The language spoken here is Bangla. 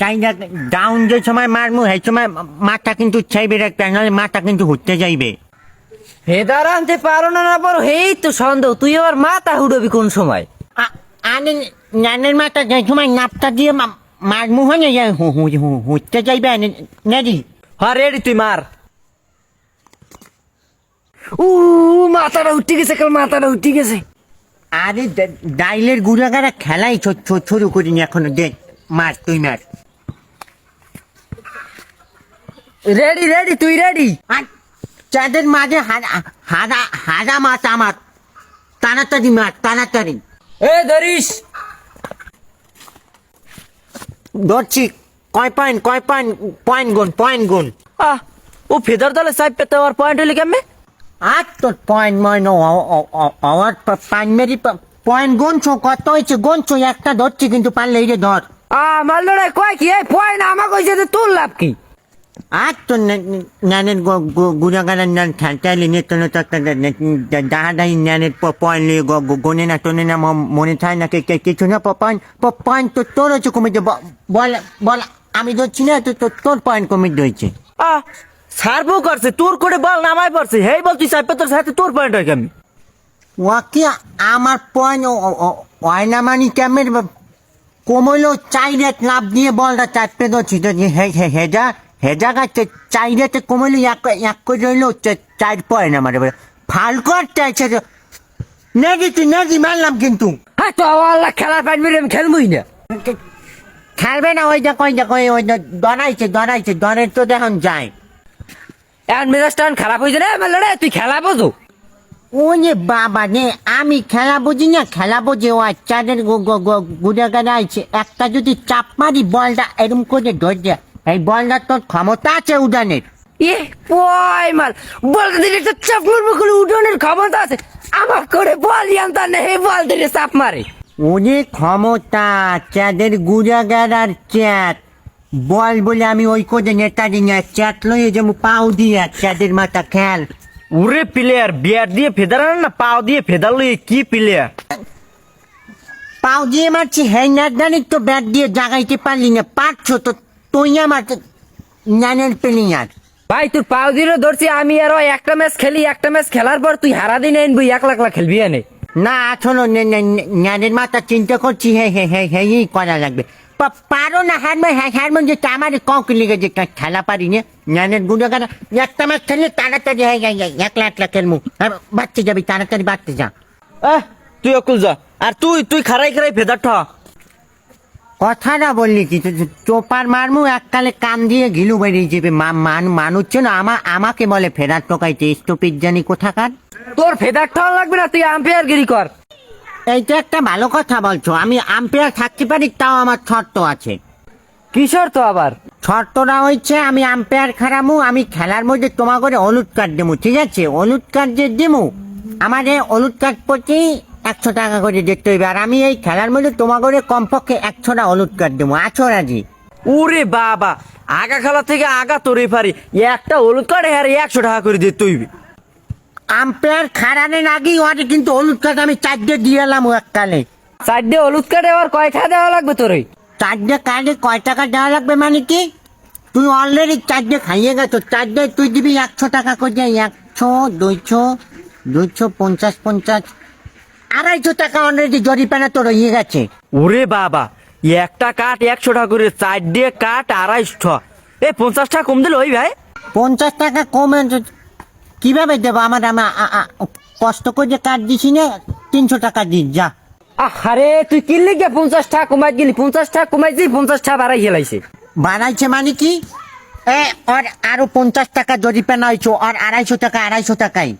চাইনা ডাউন যে সময় মারমু সেই সময় মাথা কিন্তু চাইবে রাখতে নাহলে মাথা কিন্তু ঘুরতে যাইবে। ফেদার আনতে পারো না না পারো হেই তো সন্দেহ তুই আবার মাথা হুডবি কোন সময়? আ- নানের মাথা যে সময় নাপটা দিয়ে মারমু হয় না হু- হু- হু- ঘুরতে যাইবে নারি হ্যাঁ রেডি তুই মার। উ মাথাটা উঠে গেছে কাল মাথাটা উঠে গেছে। আরে ডাইলের গুড়াগাড়া খেলাই ছো- ছো- শুরু করিনি এখনও দেখ মার তুই মার। রেডি রেডি তুই রেডি চাঁদের মাঝে হারা হারা মাছ আমার। তাড়াতাড়ি মার তাড়াতাড়ি। এ ধরিস। ধরছি। কয় পয়েন্ট কয় পয়েন্ট পয়েন্ট গুণ পয়েন্ট গুণ। আহ ও ফেদার দলে সাইড পেতে আর পয়েন্ট হইলে কেমনে? আর তোর পয়েন্ট ময়ন আমার প্রাইমারি পয়েন্ট গুনছো কত হয়েছে? গুনছো একটা ধরছি কিন্তু পারলে এই যে ধর। আমার লড়াই কয় কি? এই পয়েন্ট আমাকে লাভ কি? আর তোর ন্যানের গুড়াগাড়ার ন্যান খেলতে নিয়ে তো তো দাহাদাই ন্যানের পয়েন্ট নিয়ে গনে না টোনে না মনে থাকে না কিছু না পয়েন্ট পয়েন্ট তো তোর হচ্ছে কমিটি বল বল আমি ধরছি না তো তো- তোর পয়েন্ট কমিটি হয়েছে। আহ সার্ভও করছে তোর করে বল নামাই পড়ছে হেই বল তুই সাইড পেতে সাথে তোর পয়েন্ট হয় কেমনি? ওকে আমার পয়েন্ট হয় না মানে কেমন কমলো চাই লাভ দিয়ে বলটা চারটে ধরছি তো যে হে হে হেজা গাছে চাই রেটে কমলো এক করে রইল চার পয়েন্ট আমার এবারে ফাল কর চাইছে তো। নেজি তুই নেজি মারলাম কিন্তু। হ্যাঁ তো আল্লাহ খেলার পাইন আমি খেলবই না। খেলবে না ওই দেখ ওই দেখ ওই দড়াইছে দড়াইছে দড়ের তো দেখুন যায়। এখন মেজাজটা খারাপ হয়েছে রে আমার লড়াই তুই খেলা বোঝো। ও যে বাবা নে আমি খেলা বুঝি না খেলা বুঝি ও চাঁদের গুড়ে গাড়াইছে একটা যদি চাপ মারি বলটা এরম করে ধরছে। এই বলটা তোর ক্ষমতা আছে উড়ানের এ পয় মাল? বলতে দিলে একটা চাপ মারবো করে উঠোনের ক্ষমতা আছে। আমার করে বল জানতা না হে বল দিলে চাপ মারে। ওরে ক্ষমতা চাঁদের গুড়া গাড়ার চ্যাট বল বলে আমি ওই করে নেতারি না চ্যাট লয়ে যে পাও দিয়ে চাঁদের মাথা খেল ওরে প্লেয়ার বিয়ার দিয়ে ফেদার না পাও দিয়ে ফেদার লইয়ে কি প্লেয়ার পাও দিয়ে মারছি হ্যাঁ নাদানি তো ব্যাট দিয়ে জাগাইতে পারলি না পারছ তো তুই আমার নানের পেলি আর ভাই তুই পাও দিয়ে ধরছি আমি আরও একটা ম্যাচ খেলি একটা ম্যাচ খেলার পর তুই হারা দিন আনবি এক লাখ লাখ খেলবি এনে। না আসলে ন্যানের মাথা চিন্তা করছি হে হে হে হে এই করা লাগবে। পা- পারো না হারমে হ্যাঁ হারমে যে আমার কৌকে লেগে যে খেলা পারি না। ন্যানের গুঁড়ো গাড়া একটা ম্যাচ খেললে তাড়াতাড়ি হয়ে একলা একলা খেলমু আর বাচ্চা যাবি তাড়াতাড়ি বাড়তে যা। আহ তুই অকুল যা। আর তুই তুই খারাই খারাই ফেদার ঠ। কথাটা বললি কি? চোপার মারমু এককালে কান দিয়ে ঘিলু বেরিয়ে যাবে। মান মানুচ্ছে না আমা আমাকে বলে ফেরার টোকাইতে স্টপিক জানি কোথাকার? তোর ফেদার ঠ লাগবে না তুই আম্পায়ার গিরি কর। এইটা একটা ভালো কথা বলছো। আমি আম্পায়ার থাকতে পারি তাও আমার শর্ত আছে। কিশোর তো আবার? শর্তটা হচ্ছে আমি আম্পায়ার খারামু আমি খেলার মধ্যে তোমার করে হলুদ কার্ড দেবো ঠিক আছে? হলুদ কার্ড যে দেবো আমার এই হলুদ কার্ড প্রতি একশো টাকা করে দেখতে হইবে। আর আমি এই খেলার মধ্যে তোমার করে কমপক্ষে একশোটা হলুদ কার্ড দেবো। আছো রাজি? ওরে বাবা আগা খেলা থেকে আগা তোরে পারি একটা হলুদ কার্ড হ্যাঁ একশো টাকা করে দিতে হইবে। আম্পায়ার খারানের আগেই ওরে কিন্তু হলুদ কার্ড আমি চারটে দিয়ে এলাম এককালে। চারটে হলুদ কার্ডে আবার কয়টা দেওয়া লাগবে তোরে? চারটে কার্ডে কয় টাকা দেওয়া লাগবে মানে কি? তুই অলরেডি চারটে খাইয়ে গেছো। চারটে তুই দিবি একশো টাকা করে। একশো দুইশো দুইশো পঞ্চাশ পঞ্চাশ আড়াইশো টাকা অলরেডি জরিপানা তোর হয়ে গেছে। ওরে বাবা একটা কাঠ একশো টাকা করে চার দিয়ে কাঠ আড়াইশো। এই পঞ্চাশ টাকা কম দিল ওই ভাই। পঞ্চাশ টাকা কমে কীভাবে দেবো? আমার আমার কষ্ট করে কার্ড দিছি না তিনশো টাকা দিস যা। আরে তুই কিনলি গিয়ে পঞ্চাশ টাকা কমাই গেলি পঞ্চাশ টাকা কমাইছি পঞ্চাশ টাকা বাড়াই গেলাইছে বাড়াইছে মানে কি? এ আর আরও পঞ্চাশ টাকা জরিপানা হয়েছে আর আড়াইশো টাকা আড়াইশো টাকাই।